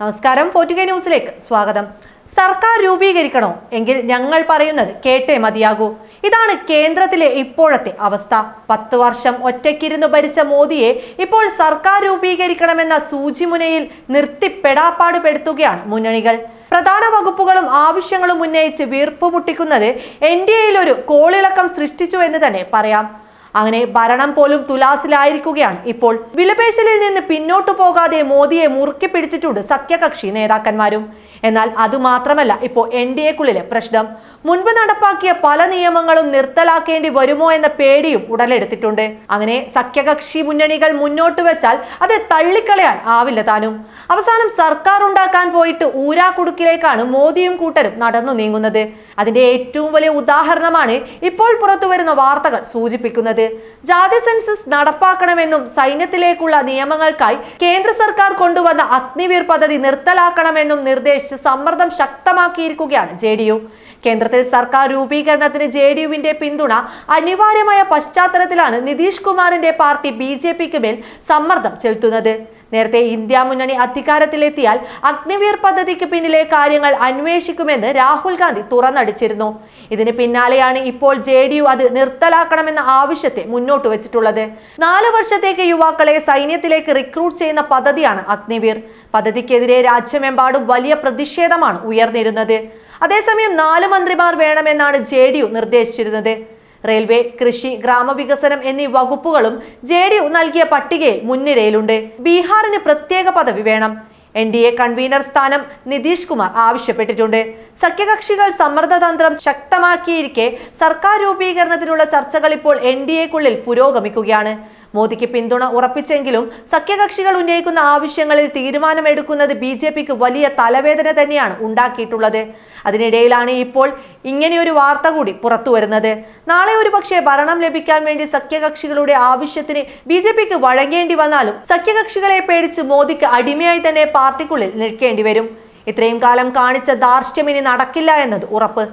നമസ്കാരം പോറ്റുക ന്യൂസിലേക്ക് സ്വാഗതം. സർക്കാർ രൂപീകരിക്കണോ? എങ്കിൽ ഞങ്ങൾ പറയുന്നത് കേട്ടേ മതിയാകൂ. ഇതാണ് കേന്ദ്രത്തിലെ ഇപ്പോഴത്തെ അവസ്ഥ. പത്ത് വർഷം ഒറ്റയ്ക്കിരുന്ന് ഭരിച്ച മോദിയെ ഇപ്പോൾ സർക്കാർ രൂപീകരിക്കണമെന്ന സൂചിമുനയിൽ നിർത്തിപ്പെടാപ്പാട് പെടുത്തുകയാണ് മുന്നണികൾ. പ്രധാന വകുപ്പുകളും ആവശ്യങ്ങളും ഉന്നയിച്ച് വീർപ്പുമുട്ടിക്കുന്നത് എൻ ഡി എയിൽ ഒരു കോളിളക്കം സൃഷ്ടിച്ചു എന്ന് തന്നെ പറയാം. അങ്ങനെ ഭരണം പോലും തുലാസിലായിരിക്കുകയാണ്. ഇപ്പോൾ വിലപേശലിൽ നിന്ന് പിന്നോട്ടു പോകാതെ മോദിയെ മുറുക്കി പിടിച്ചിട്ടുണ്ട് സഖ്യകക്ഷി നേതാക്കന്മാരും. എന്നാൽ അതുമാത്രമല്ല ഇപ്പോൾ എൻ ഡി എക്കുള്ളിലെ പ്രശ്നം. മുൻപ് നടപ്പാക്കിയ പല നിയമങ്ങളും നിർത്തലാക്കേണ്ടി വരുമോ എന്ന പേടിയും ഉടലെടുത്തിട്ടുണ്ട്. അങ്ങനെ സഖ്യകക്ഷി മുന്നണികൾ മുന്നോട്ട് വെച്ചാൽ അത് തള്ളിക്കളയാൻ ആവില്ല താനും. അവസാനം സർക്കാർ ഉണ്ടാക്കാൻ പോയിട്ട് ഊരാക്കുടുക്കിലേക്കാണ് മോദിയും കൂട്ടരും നടന്നു നീങ്ങുന്നത്. അതിന്റെ ഏറ്റവും വലിയ ഉദാഹരണമാണ് ഇപ്പോൾ പുറത്തുവരുന്ന വാർത്തകൾ സൂചിപ്പിക്കുന്നത്. ജാതി സെൻസസ് നടപ്പാക്കണമെന്നും സൈന്യത്തിലേക്കുള്ള നിയമങ്ങൾക്കായി കേന്ദ്ര സർക്കാർ കൊണ്ടുവന്ന അഗ്നിവീർ പദ്ധതി നിർത്തലാക്കണമെന്നും നിർദ്ദേശിച്ച് സമ്മർദ്ദം ശക്തമാക്കിയിരിക്കുകയാണ് ജെ കേന്ദ്രത്തിൽ സർക്കാർ രൂപീകരണത്തിന് ജെ ഡി യുവിന്റെ പിന്തുണ അനിവാര്യമായ പശ്ചാത്തലത്തിലാണ് നിതീഷ് കുമാറിന്റെ പാർട്ടി ബി ജെ പിക്ക് മേൽ സമ്മർദ്ദം ചെലുത്തുന്നത്. നേരത്തെ ഇന്ത്യ മുന്നണി അധികാരത്തിലെത്തിയാൽ അഗ്നിവീർ പദ്ധതിക്ക് പിന്നിലെ കാര്യങ്ങൾ അന്വേഷിക്കുമെന്ന് രാഹുൽ ഗാന്ധി തുറന്നടിച്ചിരുന്നു. ഇതിന് പിന്നാലെയാണ് ഇപ്പോൾ ജെ ഡി യു അത് നിർത്തലാക്കണമെന്ന ആവശ്യത്തെ മുന്നോട്ട് വെച്ചിട്ടുള്ളത്. നാല് വർഷത്തേക്ക് യുവാക്കളെ സൈന്യത്തിലേക്ക് റിക്രൂട്ട് ചെയ്യുന്ന പദ്ധതിയാണ് അഗ്നിവീർ. പദ്ധതിക്കെതിരെ രാജ്യമെമ്പാടും വലിയ പ്രതിഷേധമാണ് ഉയർന്നിരുന്നത്. അതേസമയം നാല് മന്ത്രിമാർ വേണമെന്നാണ് ജെ ഡി യു നിർദ്ദേശിച്ചിരുന്നത്. റെയിൽവേ കൃഷി ഗ്രാമവികസനം എന്നീ വകുപ്പുകളും ജെ ഡി യു നൽകിയ പട്ടികയിൽ മുൻനിരയിലുണ്ട്. ബീഹാറിന് പ്രത്യേക പദവി വേണം. എൻ ഡി എ കൺവീനർ സ്ഥാനം നിതീഷ് കുമാർ ആവശ്യപ്പെട്ടിട്ടുണ്ട്. സഖ്യകക്ഷികൾ സമ്മർദ്ദതന്ത്രം ശക്തമാക്കിയിരിക്കെ സർക്കാർ രൂപീകരണത്തിനുള്ള ചർച്ചകൾ ഇപ്പോൾ എൻ ഡി എക്കുള്ളിൽ പുരോഗമിക്കുകയാണ്. മോദിക്ക് പിന്തുണ ഉറപ്പിച്ചെങ്കിലും സഖ്യകക്ഷികൾ ഉന്നയിക്കുന്ന ആവശ്യങ്ങളിൽ തീരുമാനമെടുക്കുന്നത് ബി ജെ പിക്ക് വലിയ തലവേദന തന്നെയാണ് ഉണ്ടാക്കിയിട്ടുള്ളത്. അതിനിടയിലാണ് ഇപ്പോൾ ഇങ്ങനെയൊരു വാർത്ത കൂടി പുറത്തു വരുന്നത് നാളെ ഒരു പക്ഷേ ഭരണം ലഭിക്കാൻ വേണ്ടി സഖ്യകക്ഷികളുടെ ആവശ്യത്തിന് ബി ജെ പിക്ക് വഴങ്ങേണ്ടി വന്നാലും സഖ്യകക്ഷികളെ പേടിച്ച് മോദിക്ക് അടിമയായി തന്നെ പാർട്ടിക്കുള്ളിൽ നിൽക്കേണ്ടി വരും. ഇത്രയും കാലം കാണിച്ച ദാർഷ്ട്യം ഇനി നടക്കില്ല എന്നത് ഉറപ്പ്.